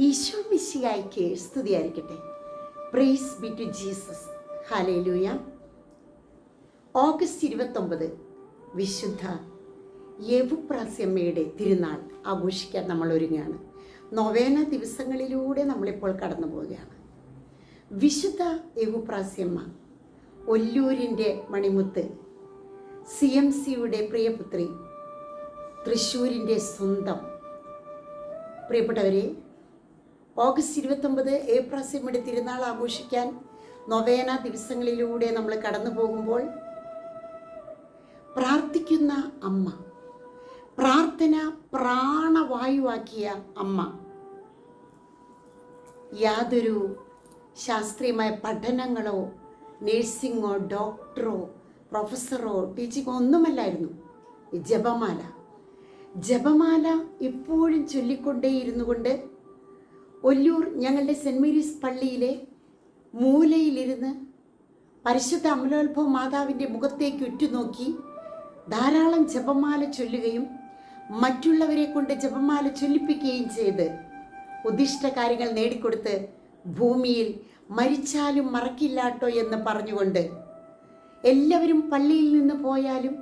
ഈശോ മിശിയായിക്ക് സ്തുതിയായിരിക്കട്ടെ. Praise be to Jesus hallelujah August ഇരുപത്തൊമ്പത് വിശുദ്ധ യവുപ്രാസ്യമ്മയുടെ തിരുനാൾ ആഘോഷിക്കാൻ നമ്മൾ ഒരുങ്ങുകയാണ്. നൊവേന ദിവസങ്ങളിലൂടെ നമ്മളിപ്പോൾ കടന്നു പോവുകയാണ്. വിശുദ്ധ യവുപ്രാസ്യമ്മ ഒല്ലൂരിന്റെ മണിമുത്ത് സി എം സിയുടെ പ്രിയപുത്രി തൃശ്ശൂരിന്റെ സ്വന്തം. പ്രിയപ്പെട്ടവരെ ഓഗസ്റ്റ് ഇരുപത്തൊമ്പത് ഏപ്രാസ്യമ്മയുടെ തിരുനാൾ ആഘോഷിക്കാൻ നൊവേന ദിവസങ്ങളിലൂടെ നമ്മൾ കടന്നു പോകുമ്പോൾ പ്രാർത്ഥിക്കുന്ന അമ്മ പ്രാർത്ഥന പ്രാണവായുവാക്കിയ അമ്മ യാതൊരു ശാസ്ത്രീയമായ പഠനങ്ങളോ നേഴ്സിങ്ങോ ഡോക്ടറോ പ്രൊഫസറോ ടീച്ചിങ്ങോ ഒന്നുമല്ലായിരുന്നു. ജപമാല ജപമാല ഇപ്പോഴും ചൊല്ലിക്കൊണ്ടേയിരുന്നു കൊണ്ട് ഒല്ലൂർ ഞങ്ങളുടെ സെന്റ് മേരീസ് പള്ളിയിലെ മൂലയിലിരുന്ന് പരിശുദ്ധ അമലോത്ഭവ മാതാവിന്റെ മുഖത്തേക്ക് ഉറ്റുനോക്കി ധാരാളം ജപമാല ചൊല്ലുകയും മറ്റുള്ളവരെ കൊണ്ട് ജപമാല ചൊല്ലിപ്പിക്കുകയും ചെയ്ത് ഉദ്ദിഷ്ട കാര്യങ്ങൾ നേടിക്കൊടുത്ത് ഭൂമിയിൽ മരിച്ചാലും മറക്കില്ലാട്ടോ എന്ന് പറഞ്ഞുകൊണ്ട് എല്ലാവരും പള്ളിയിൽ നിന്ന് പോയാലും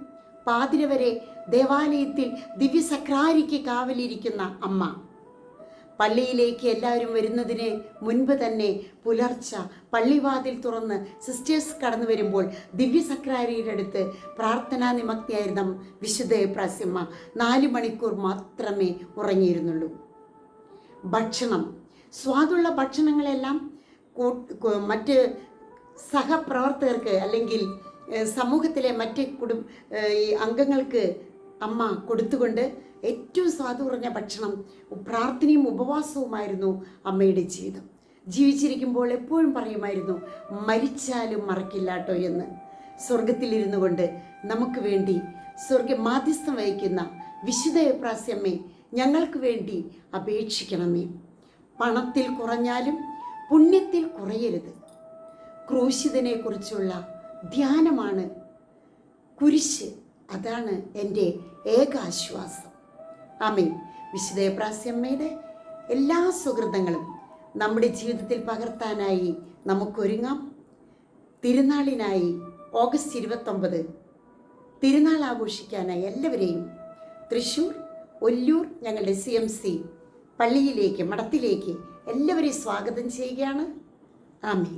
പാതിരവരെ ദേവാലയത്തിൽ ദിവ്യസക്രാരിക്ക് കാവലിരിക്കുന്ന അമ്മ. പള്ളിയിലേക്ക് എല്ലാവരും വരുന്നതിന് മുൻപ് തന്നെ പുലർച്ച പള്ളിവാതിൽ തുറന്ന് സിസ്റ്റേഴ്സ് കടന്നു വരുമ്പോൾ ദിവ്യസക്രാരിയുടെ അടുത്ത് പ്രാർത്ഥനാ നിമക്തിയായിരുന്ന വിശുദ്ധ പ്രാസ്യമ്മ നാല് മണിക്കൂർ മാത്രമേ ഉറങ്ങിയിരുന്നുള്ളൂ. ഭക്ഷണം. സ്വാദുള്ള ഭക്ഷണങ്ങളെല്ലാം മറ്റ് സഹപ്രവർത്തകർക്ക് അല്ലെങ്കിൽ സമൂഹത്തിലെ മറ്റ് കുടും ഈ അംഗങ്ങൾക്ക് അമ്മ കൊടുത്തുകൊണ്ട് ഏറ്റവും സ്വാദു കുറഞ്ഞ ഭക്ഷണം പ്രാർത്ഥനയും ഉപവാസവുമായിരുന്നു അമ്മയുടെ ജീവിതം. ജീവിച്ചിരിക്കുമ്പോൾ എപ്പോഴും പറയുമായിരുന്നു മരിച്ചാലും മറക്കില്ലാട്ടോ എന്ന്. സ്വർഗത്തിലിരുന്നു കൊണ്ട് നമുക്ക് വേണ്ടി സ്വർഗ മാധ്യസ്ഥം വഹിക്കുന്ന വിശുദ്ധ എപ്രാസ്യമ്മേ ഞങ്ങൾക്ക് വേണ്ടി അപേക്ഷിക്കണമേ. പണത്തിൽ കുറഞ്ഞാലും പുണ്യത്തിൽ കുറയരുത്. ക്രൂശിതനെ കുറിച്ചുള്ള ധ്യാനമാണ് കുരിശ്. അതാണ് എന്റെ ഏക ആശ്വാസം. ആമേ വിശുദ്ധേപ്രാസ്യമ്മയുടെ എല്ലാ സുഹൃതങ്ങളും നമ്മുടെ ജീവിതത്തിൽ പകർത്താനായി നമുക്കൊരുങ്ങാം. തിരുനാളിനായി ഓഗസ്റ്റ് ഇരുപത്തൊമ്പത് തിരുനാൾ ആഘോഷിക്കാനായി എല്ലാവരെയും തൃശ്ശൂർ ഒല്ലൂർ ഞങ്ങളുടെ സി എം സി പള്ളിയിലേക്ക് മഠത്തിലേക്ക് എല്ലാവരെയും സ്വാഗതം ചെയ്യുകയാണ്. ആമേ